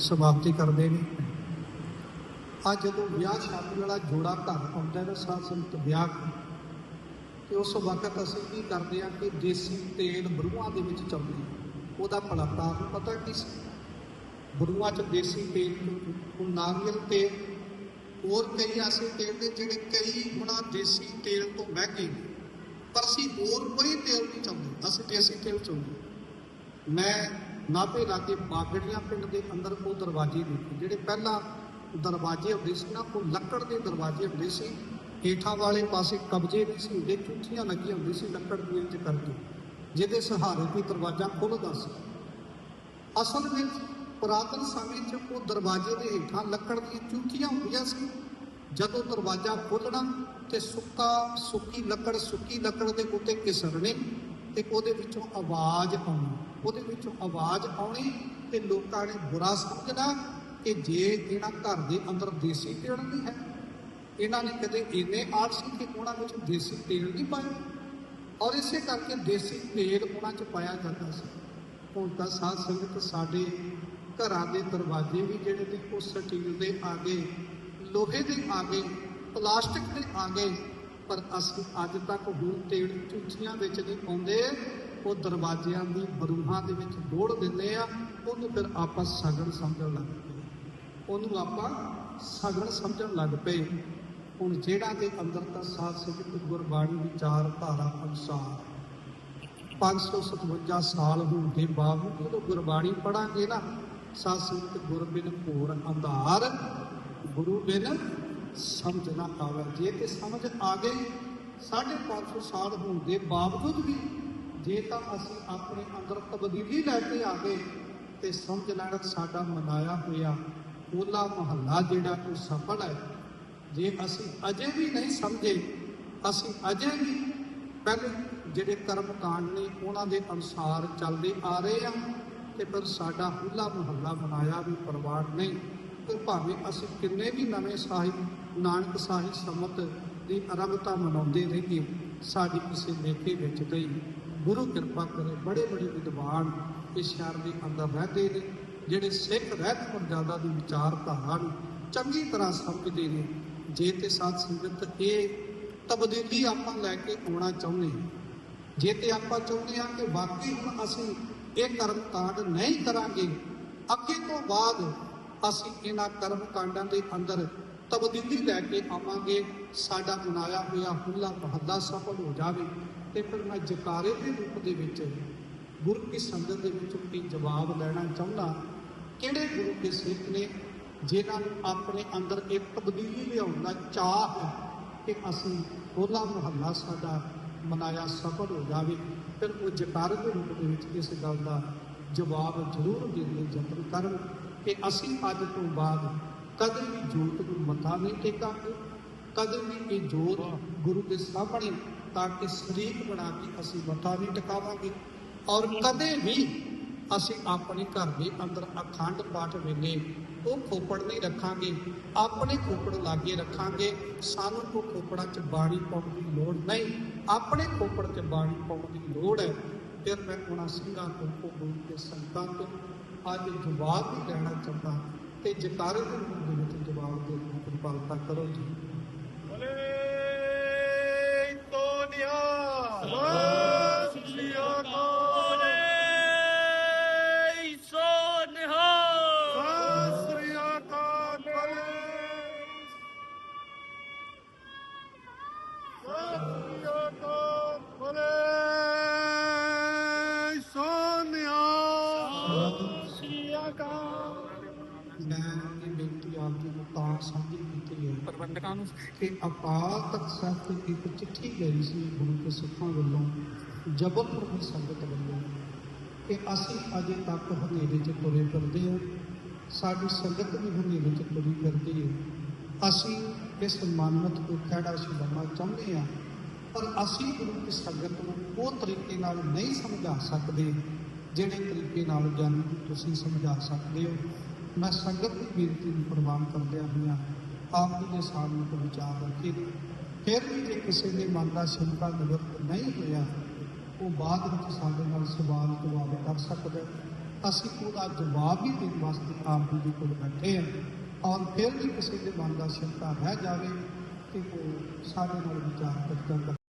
ਸਮਾਪਤੀ ਕਰਦੇ ਨੇ। ਅੱਜ ਜਦੋਂ ਵਿਆਹ ਸ਼ਾਦੀ ਵਾਲਾ ਜੋੜਾ ਘਰ ਆਉਂਦਾ ਨਾ ਸਾਧ ਸੰਗਤ ਵਿਆਹ ਨੂੰ, ਤੇ ਉਸ ਵਕਤ ਅਸੀਂ ਕੀ ਕਰਦੇ ਆ ਕਿ ਦੇਸੀ ਤੇਲ ਬਰੂਹਾਂ ਦੇ ਵਿੱਚ ਚਾਉਂਦੇ ਉਹਦਾ ਭਲਾ ਪਤਾ ਕੀ ਸੀ? ਬਰੂਹਾਂ 'ਚ ਦੇਸੀ ਤੇਲ ਹੁਣ ਨਾਰੀਅਲ ਤੇਲ ਹੋਰ ਕਈ ਐਸੇ ਤੇਲ ਨੇ ਜਿਹੜੇ ਕਈ ਗੁਣਾ ਦੇਸੀ ਤੇਲ ਤੋਂ ਮਹਿੰਗੇ ਨੇ। ਪਰ ਅਸੀਂ ਹੋਰ ਕੋਈ ਤੇਲ ਨਹੀਂ ਚਾਹੁੰਦੇ ਅਸੀਂ ਦੇਸੀ ਤੇਲ ਚਾਹੁੰਦੇ ਮੈਂ ਨਾਭੇ ਲਾਗੇ ਬਾਗੜੀਆਂ ਪਿੰਡ ਦੇ ਅੰਦਰ ਉਹ ਦਰਵਾਜ਼ੇ ਦੇਖੇ, ਜਿਹੜੇ ਪਹਿਲਾਂ ਦਰਵਾਜ਼ੇ ਹੁੰਦੇ ਸੀ ਨਾ, ਉਹ ਲੱਕੜ ਦੇ ਦਰਵਾਜ਼ੇ ਹੁੰਦੇ ਸੀ, ਹੇਠਾਂ ਵਾਲੇ ਪਾਸੇ ਕਬਜੇ ਵੀ ਸੀ ਹੁੰਦੇ ਚੁੱਠੀਆਂ ਲੱਗੀਆਂ ਹੁੰਦੀ ਸੀ ਲੱਕੜ ਦੀਆਂ ਚ ਕਰਕੇ, ਜਿਹਦੇ ਸਹਾਰੇ ਕੋਈ ਦਰਵਾਜ਼ਾ ਖੁੱਲਦਾ ਸੀ। ਅਸਲ ਵਿੱਚ ਪੁਰਾਤਨ ਸਮੇਂ 'ਚ ਉਹ ਦਰਵਾਜ਼ੇ ਦੇ ਹੇਠਾਂ ਲੱਕੜ ਦੀਆਂ ਚੁੱਠੀਆਂ ਹੁੰਦੀਆਂ ਸੀ। ਜਦੋਂ ਦਰਵਾਜ਼ਾ ਖੋਲ੍ਹਣਾ ਤੇ ਸੁੱਕਾ, ਸੁੱਕੀ ਲੱਕੜ ਸੁੱਕੀ ਲੱਕੜ ਦੇ ਉੱਤੇ ਘਿਸਰਨੀ ਤੇ ਉਹਦੇ ਵਿੱਚੋਂ ਆਵਾਜ਼ ਆਉਣੀ। ਉਹਦੇ ਵਿੱਚੋਂ ਆਵਾਜ਼ ਆਉਣੀ ਤੇ ਲੋਕਾਂ ਨੇ ਬੁਰਾ ਸਮਝਣਾ ਕਿ ਜੇ ਇਹਨਾਂ ਘਰ ਦੇ ਅੰਦਰ ਦੇਸੀ ਤੇਲ ਨਹੀਂ ਹੈ, ਇਹਨਾਂ ਨੇ ਕਦੇ ਇੰਨੇ ਆਲਸੀ ਕਿ ਉਹਨਾਂ ਵਿੱਚ ਦੇਸੀ ਤੇਲ ਨਹੀਂ ਪਾਇਆ ਔਰ ਇਸੇ ਕਰਕੇ ਦੇਸੀ ਤੇਲ ਉਹਨਾਂ 'ਚ ਪਾਇਆ ਜਾਂਦਾ ਸੀ। ਹੁਣ ਤਾਂ ਸਾਧ ਸੰਗਤ ਸਾਡੇ ਘਰਾਂ ਦੇ ਦਰਵਾਜ਼ੇ ਵੀ ਜਿਹੜੇ ਨੇ, ਉਹ ਸਟੀਲ ਦੇ ਆ ਗਏ, ਲੋਹੇ ਦੇ ਆ ਗਏ, ਪਲਾਸਟਿਕ ਦੇ ਆ ਗਏ ਪਰ ਅਸੀਂ ਅੱਜ ਤੱਕ ਹੁਣ ਤੇਲ ਝੂਠੀਆਂ ਵਿੱਚ ਨਹੀਂ ਪਾਉਂਦੇ। ਉਹ ਦਰਵਾਜ਼ਿਆਂ ਦੀ ਬਰੂਹਾਂ ਦੇ ਵਿੱਚ ਡੋੜ ਦਿੰਦੇ ਆ। ਉਹਨੂੰ ਫਿਰ ਆਪਾਂ ਸਗਣ ਸਮਝਣ ਲੱਗ ਪਏ। ਉਹਨੂੰ ਆਪਾਂ ਸਗਣ ਸਮਝਣ ਲੱਗ ਪਏ। ਹੁਣ ਜਿਹੜਾ ਦੇ ਅੰਦਰ ਤਾਂ ਸਾਧ ਸੰਗਤ ਗੁਰਬਾਣੀ ਵਿਚਾਰ ਧਾਰਾ ਅਨੁਸਾਰ 557 ਸਾਲ ਹੋਣ ਦੇ ਬਾਵਜੂਦ ਜਦੋਂ ਗੁਰਬਾਣੀ ਪੜਾਂਗੇ ਨਾ, ਸਾਧ ਸੰਗਤ ਗੁਰ ਬਿਨ ਭੋਰ ਅੰਧਾਰ, ਗੁਰੂ ਬਿਨ ਸਮਝ ਨਾ ਆਵੇ। ਜੇ ਤੇ ਸਮਝ ਆ ਗਈ 550 ਸਾਲ ਹੋਣ ਦੇ ਬਾਵਜੂਦ ਵੀ, ਜੇ ਤਾਂ ਅਸੀਂ ਆਪਣੇ ਅੰਦਰ ਤਬਦੀਲੀ ਲੈ ਕੇ ਆ ਗਏ ਤੇ ਸਮਝ ਲੈਣਾ ਸਾਡਾ ਮਨਾਇਆ ਹੋਇਆ ਹੋਲਾ ਮਹੱਲਾ ਜਿਹੜਾ ਉਹ ਸਫਲ ਹੈ। ਜੇ ਅਸੀਂ ਅਜੇ ਵੀ ਨਹੀਂ ਸਮਝੇ, ਅਸੀਂ ਅਜੇ ਵੀ ਪਹਿਲੇ ਜਿਹੜੇ ਕਰਮ ਕਾਂਡ ਨੇ ਉਹਨਾਂ ਦੇ ਅਨੁਸਾਰ ਚੱਲਦੇ ਆ ਰਹੇ ਆ ਤੇ ਫਿਰ ਸਾਡਾ ਹੋਲਾ ਮਹੱਲਾ ਮਨਾਇਆ ਵੀ ਪਰਵਾਰ ਨਹੀਂ। ਤੇ ਭਾਵੇਂ ਅਸੀਂ ਕਿੰਨੇ ਵੀ ਨਵੇਂ ਸਾਹਿਬ, ਨਾਨਕ ਸਾਹਿਬ ਸਮਤ ਦੀ ਅਰੰਭਤਾ ਮਨਾਉਂਦੇ ਰਹੀਏ, ਸਾਡੀ ਕਿਸੇ ਲੇਖੇ ਵਿੱਚ ਗਈ ਗੁਰੂ ਕਿਰਪਾ ਕਰੇ ਬੜੇ ਬੜੇ ਵਿਦਵਾਨ ਇਸ ਸ਼ਹਿਰ ਦੇ ਅੰਦਰ ਰਹਿੰਦੇ ਨੇ, ਜਿਹੜੇ ਸਿੱਖ ਰਹਿਤ ਮਰਜ਼ਾਦਾ ਦੀ ਵਿਚਾਰਧਾਰਾ ਨੂੰ ਚੰਗੀ ਤਰ੍ਹਾਂ ਸਮਝਦੇ ਨੇ। ਜੇ ਤੇ ਸਾਧ ਸੰਗਤ ਇਹ ਤਬਦੀਲੀ ਆਪਾਂ ਲੈ ਕੇ ਆਉਣਾ ਚਾਹੁੰਦੇ ਹਾਂ, ਜੇ ਤੇ ਆਪਾਂ ਚਾਹੁੰਦੇ ਹਾਂ ਕਿ ਵਾਕਈ ਹੁਣ ਅਸੀਂ ਇਹ ਕਰਮ ਕਾਂਡ ਨਹੀਂ ਕਰਾਂਗੇ, ਅੱਗੇ ਤੋਂ ਬਾਅਦ ਅਸੀਂ ਇਹਨਾਂ ਕਰਮ ਕਾਂਡਾਂ ਦੇ ਅੰਦਰ ਤਬਦੀਲੀ ਲੈ ਕੇ ਆਵਾਂਗੇ, ਸਾਡਾ ਮਨਾਇਆ ਹੋਇਆ ਹੁੱਲਾ ਮਹੱਲਾ ਸਫਲ ਹੋ ਜਾਵੇ। ਤੇ ਫਿਰ ਮੈਂ ਜਕਾਰੇ ਦੇ ਰੂਪ ਦੇ ਵਿੱਚ ਗੁਰੂ ਕੀ ਸੰਗਤ ਦੇ ਵਿੱਚ ਇੱਕ ਜਵਾਬ ਲੈਣਾ ਚਾਹੁੰਦਾ, ਕਿਹੜੇ ਗੁਰੂ ਕੇ ਸਿੱਖ ਨੇ ਜਿਨ੍ਹਾਂ ਨੂੰ ਆਪਣੇ ਅੰਦਰ ਇੱਕ ਤਬਦੀਲੀ ਲਿਆਉਣ ਦਾ ਚਾਹ ਹੈ ਕਿ ਅਸੀਂ ਹੋਲਾ ਮਹੱਲਾ ਸਾਡਾ ਮਨਾਇਆ ਸਫਲ ਹੋ ਜਾਵੇ? ਫਿਰ ਉਹ ਜਕਾਰੇ ਦੇ ਰੂਪ ਦੇ ਵਿੱਚ ਇਸ ਗੱਲ ਦਾ ਜਵਾਬ ਜ਼ਰੂਰ ਦੇਣ ਲਈ ਯਤਨ ਕਰਨ। ਕਿ ਅਸੀਂ ਅੱਜ ਤੋਂ ਬਾਅਦ ਕਦੇ ਵੀ ਜੋਤ ਨੂੰ ਮੱਥਾ ਨਹੀਂ ਟੇਕਾਂਗੇ, ਕਦੇ ਵੀ ਇਹ ਜੋਤ ਗੁਰੂ ਦੇ ਸਾਹਮਣੇ ਤਾਂ ਕਿ ਸਰੀਰ ਬਣਾ ਕੇ ਅਸੀਂ ਮੱਥਾ ਨਹੀਂ ਟਿਕਾਵਾਂਗੇ ਔਰ ਕਦੇ ਵੀ ਅਸੀਂ ਆਪਣੇ ਘਰ ਦੇ ਅੰਦਰ ਅਖੰਡ ਪਾਠ ਵੇਲੇ ਉਹ ਖੋਪੜ ਨਹੀਂ ਰੱਖਾਂਗੇ, ਆਪਣੇ ਖੋਪੜ ਲਾਗੇ ਰੱਖਾਂਗੇ, ਸਾਨੂੰ ਉਹ ਖੋਪੜਾਂ 'ਚ ਬਾਣੀ ਪਾਉਣ ਦੀ ਲੋੜ ਨਹੀਂ, ਆਪਣੇ ਖੋਪੜ 'ਚ ਬਾਣੀ ਪਾਉਣ ਦੀ ਲੋੜ ਹੈ। ਫਿਰ ਮੈਂ ਉਹਨਾਂ ਸਿੰਘਾਂ ਤੋਂ ਉਹ ਗੁਰੂ ਦੇ ਸੰਤਾਂ ਤੋਂ ਅੱਜ ਜਵਾਬ ਵੀ ਲੈਣਾ ਚਾਹੁੰਦਾ ਤੇ ਜਕਾਰੇ ਦੇ ਰੂਪ ਦੇ ਵਿੱਚ ਜਵਾਬ ਦੇ ਦੀ ਕਿਰਪਾਲਤਾ ਕਰੋ ਜੀ। ਸ੍ਰੀ ਅਕਾਲ ਮੈਂ ਇਹ ਬੇਨਤੀ ਆਪ ਜੀ ਨੂੰ ਤਾਂ ਸਾਂਝੀ ਕੀਤੀ ਹੈ ਪ੍ਰਬੰਧਕਾਂ ਨੂੰ ਕਿ ਅਕਾਲ ਤਖਤ ਸਾਹਿਬ ਤੋਂ ਇੱਕ ਚਿੱਠੀ ਗਈ ਸੀ ਗੁਰੂ ਕੇ ਸਿੱਖਾਂ ਵੱਲੋਂ, ਜਬਲਪੁਰ ਦੀ ਸੰਗਤ ਵੱਲੋਂ, ਕਿ ਅਸੀਂ ਅਜੇ ਤੱਕ ਹਨੇਰੇ 'ਚ ਤੁਰੇ ਫਿਰਦੇ ਹਾਂ। ਸਾਡੀ ਸੰਗਤ ਵੀ ਹਨੇਰੇ 'ਚ ਤੁਰੀ ਫਿਰਦੀ ਹੈ। ਅਸੀਂ ਇਸ ਮਾਨਮਤ ਨੂੰ ਖੜਾ ਛਡਾਉਣਾ ਚਾਹੁੰਦੇ ਹਾਂ, ਪਰ ਅਸੀਂ ਗੁਰੂ ਦੀ ਸੰਗਤ ਨੂੰ ਉਹ ਤਰੀਕੇ ਨਾਲ ਨਹੀਂ ਸਮਝਾ ਸਕਦੇ ਜਿਹੜੇ ਤਰੀਕੇ ਨਾਲ ਗਿਆਨੀ ਤੁਸੀਂ ਸਮਝਾ ਸਕਦੇ ਹੋ। ਮੈਂ ਸੰਗਤ ਦੀ ਬੇਨਤੀ ਨੂੰ ਪ੍ਰਵਾਨ ਕਰਦਿਆਂ ਹੋਇਆਂ ਆਪ ਜੀ ਦੇ ਸਾਹਮਣੇ ਤੋਂ ਵਿਚਾਰ ਰੱਖੀ। ਫਿਰ ਵੀ ਜੇ ਕਿਸੇ ਦੇ ਮਨ ਦਾ ਸ਼ੰਕਾ ਨਿਵਰਤ ਨਹੀਂ ਹੋਇਆ, ਉਹ ਬਾਅਦ ਵਿੱਚ ਸਾਡੇ ਨਾਲ ਸਵਾਲ ਜਵਾਬ ਕਰ ਸਕਦਾ ਅਸੀਂ ਉਹਦਾ ਜਵਾਬ ਹੀ ਦੇਣ ਵਾਸਤੇ ਆਪ ਜੀ ਦੇ ਕੋਲ ਬੈਠੇ ਹਾਂ। ਔਰ ਫਿਰ ਵੀ ਕਿਸੇ ਦੇ ਮਨ ਦਾ ਸ਼ੰਕਾ ਰਹਿ ਜਾਵੇ ਕਿ ਉਹ ਸਾਡੇ ਨਾਲ ਵਿਚਾਰ ਕਰ